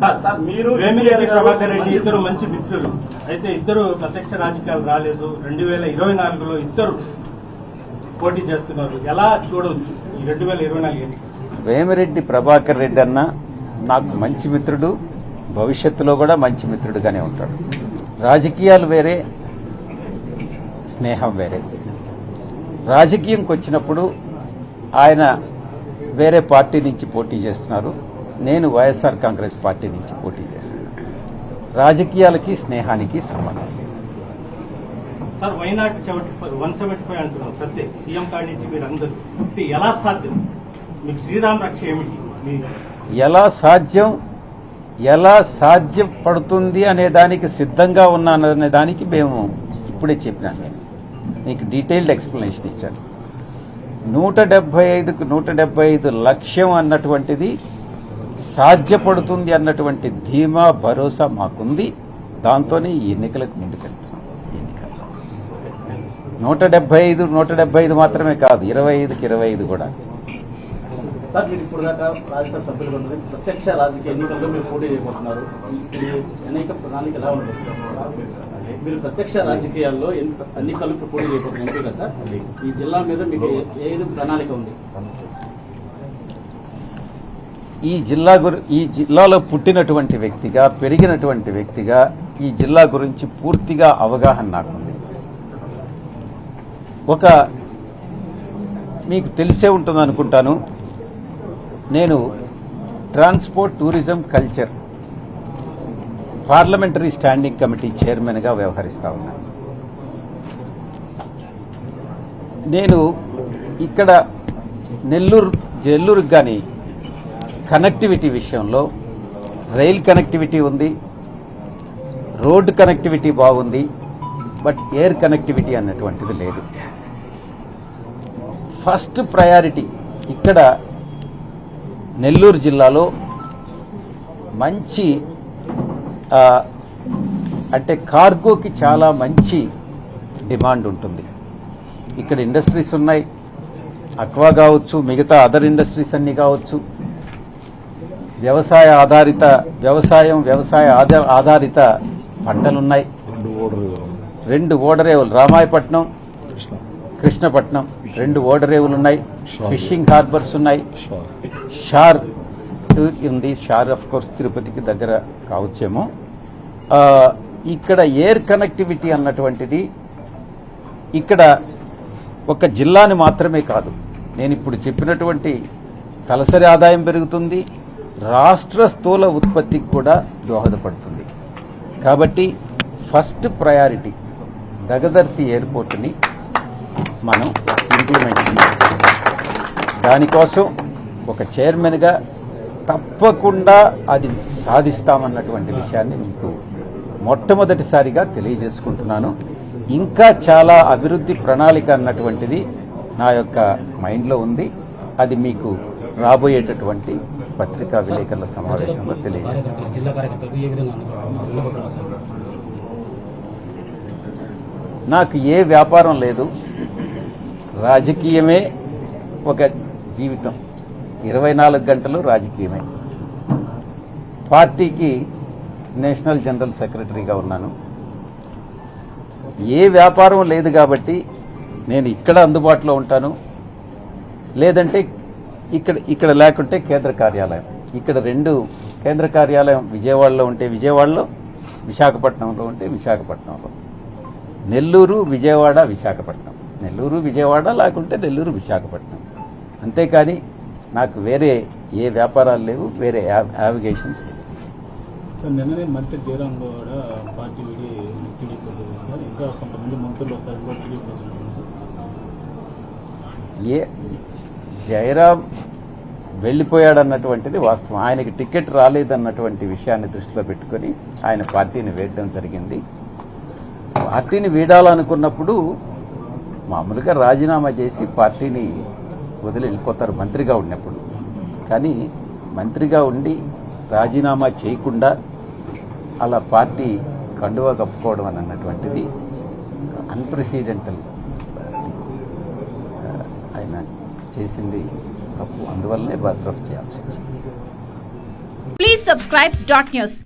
Sir sir మీరు వేమిరెడ్డి ప్రభాకర్ రెడ్డి ఇద్దరు మంచి మిత్రులు. అయితే ఇద్దరు ప్రత్యక్ష రాజకీయాలు రాలేదు. రెండు వేల ఇరవై నాలుగులో ఇద్దరు పోటీ చేస్తున్నారు. ఎలా చూడవచ్చు ఈ రెండు వేల ఇరవై నాలుగు? వేమిరెడ్డి ప్రభాకర్ రెడ్డి అన్న నాకు మంచి మిత్రుడు. భవిష్యత్తులో కూడా మంచి మిత్రుడుగానే ఉంటాడు. రాజకీయాలు వేరే స్నేహం వేరే. రాజకీయంకి వచ్చినప్పుడు ఆయన వేరే పార్టీ నుంచి పోటీ చేస్తున్నారు. నేను వైఎస్ఆర్ కాంగ్రెస్ పార్టీ నుంచి పోటీ చేస్తున్నాను రాజకీయాలకి స్నేహానికి సంబంధం లేదు. Sir why not seventy five one seventy five అంటున్నారు సత్తే సీఎం కాడి నుంచి మీరు అందరూ. అంటే ఎలా సాధ్యం? మీకు శ్రీరామ్ రక్ష ఏమిటి? మీ ఎలా సాధ్యం? ఎలా సాధ్యపడుతుంది అనే దానికి సిద్ధంగా ఉన్నాననే దానికి మేము ఇప్పుడే చెప్పినాను నేను. మీకు డీటెయిల్డ్ ఎక్స్ప్లెనేషన్ ఇచ్చాను. నూట డెబ్బై ఐదుకు నూట డెబ్బై ఐదు లక్ష్యం అన్నటువంటిది సాధ్యపడుతుంది అన్నటువంటి ధీమా భరోసా మాకుంది. దాంతోనే ఈ ఎన్నికలకు ముందుకెళ్తున్నాం. ఎన్నికల్లో నూట డెబ్బై ఐదు నూట డెబ్బై ఐదు మాత్రమే కాదు ఇరవై ఐదుకి ఇరవై ఐదు కూడా. సార్ మీరు ఇప్పుడు దాకా రాజ్యసభ సభ్యులు ఉన్నది. ప్రత్యక్ష రాజకీయ ఎన్నికల్లో మీరు పోటీ చేయబోతున్నారు. ఈ అనేక ప్రణాళిక ఎలా మీరు ప్రత్యక్ష రాజకీయాల్లో ఎన్ని- పోటీ చేయబోతున్నారు? ఈ జిల్లా మీద మీకు ఏది ప్రణాళిక ఉంది? ఈ జిల్లా గురి ఈ జిల్లాలో పుట్టినటువంటి వ్యక్తిగా పెరిగినటువంటి వ్యక్తిగా ఈ జిల్లా గురించి పూర్తిగా అవగాహన నాకుంది. ఒక మీకు తెలిసే ఉంటుంది అనుకుంటాను. నేను transport tourism culture parliamentary standing committee చైర్మన్గా వ్యవహరిస్తా ఉన్నాను నేను ఇక్కడ నెల్లూరు నెల్లూరుకు కానీ కనెక్టివిటీ విషయంలో రైల్ కనెక్టివిటీ ఉంది రోడ్డు కనెక్టివిటీ బాగుంది బట్ ఎయిర్ కనెక్టివిటీ అన్నటువంటిది లేదు. ఫస్ట్ ప్రయారిటీ ఇక్కడ నెల్లూరు జిల్లాలో మంచి అంటే కార్గోకి చాలా మంచి డిమాండ్ ఉంటుంది. ఇక్కడ ఇండస్ట్రీస్ ఉన్నాయి. అక్వా కావచ్చు మిగతా అదర్ ఇండస్ట్రీస్ అన్నీ కావచ్చు. వ్యవసాయ ఆధారిత వ్యవసాయం వ్యవసాయ ఆధార- ఆధారిత పంటలున్నాయి. రెండు ఓడరేవులు రామాయపట్నం కృష్ణపట్నం రెండు ఓడరేవులు ఉన్నాయి ఫిషింగ్ హార్బర్స్ ఉన్నాయి. షార్ ఉంది షార్ ఆఫ్ కోర్స్ తిరుపతికి దగ్గర కావచ్చేమో. ఇక్కడ ఎయిర్ కనెక్టివిటీ అన్నటువంటిది ఇక్కడ ఒక జిల్లాని మాత్రమే కాదు. నేను ఇప్పుడు చెప్పినటువంటి తలసరి ఆదాయం పెరుగుతుంది. రాష్ట్ర స్థూల ఉత్పత్తికి కూడా దోహదపడుతుంది. కాబట్టి ఫస్ట్ ప్రయారిటీ దగదర్తి ఎయిర్పోర్ట్ని మనం ఇంప్లిమెంట్ దానికోసం ఒక చైర్మన్గా తప్పకుండా అది సాధిస్తామన్నటువంటి విషయాన్ని మీకు మొట్టమొదటిసారిగా తెలియజేసుకుంటున్నాను. ఇంకా చాలా అభివృద్ధి ప్రణాళిక అన్నటువంటిది నా యొక్క మైండ్లో ఉంది. అది మీకు రాబోయేటటువంటి పత్రికా విలేకరుల సమావేశంలో సార్ నాకు ఏ వ్యాపారం లేదు. రాజకీయమే ఒక జీవితం. ఇరవై నాలుగు గంటలు రాజకీయమే. పార్టీకి నేషనల్ జనరల్ సెక్రటరీగా ఉన్నాను. ఏ వ్యాపారం లేదు కాబట్టి నేను ఇక్కడ అందుబాటులో ఉంటాను. లేదంటే ఇక్కడ ఇక్కడ లేకుంటే కేంద్ర కార్యాలయం. ఇక్కడ రెండు కేంద్ర కార్యాలయం విజయవాడలో ఉంటే విజయవాడలో విశాఖపట్నంలో ఉంటే విశాఖపట్నంలో. నెల్లూరు విజయవాడ విశాఖపట్నం. నెల్లూరు విజయవాడ లేకుంటే నెల్లూరు విశాఖపట్నం. అంతేకాని నాకు వేరే ఏ వ్యాపారాలు లేవు వేరే యావిగేషన్స్ లేవు. సార్ నిన్ననే మంత్రి జయరాం కూడా పార్టీ విడి టీడీపీ సార్. ఇంకా కొంతమంది మంత్రులు వస్తారు కూడా టీడీపీ వచ్చినట్టు ఏ జయరాం వెళ్ళిపోయాడన్నటువంటిది వాస్తవం. ఆయనకి టికెట్ రాలేదన్నటువంటి విషయాన్ని దృష్టిలో పెట్టుకొని ఆయన పార్టీని వేయడం జరిగింది. పార్టీని వీడాలనుకున్నప్పుడు మామూలుగా రాజీనామా చేసి పార్టీని వదిలి వెళ్ళిపోతారు మంత్రిగా ఉన్నప్పుడు. కానీ మంత్రిగా ఉండి రాజీనామా చేయకుండా అలా పార్టీ కండువా కప్పుకోవడం అని అన్నటువంటిది అన్ప్రెసిడెంటల్ ఆయన చేసింది తప్పు అందువల్లనే బర్త్రఫ్ చేయాల్సి వచ్చింది ప్లీజ్ సబ్స్క్రైబ్ డాట్ న్యూస్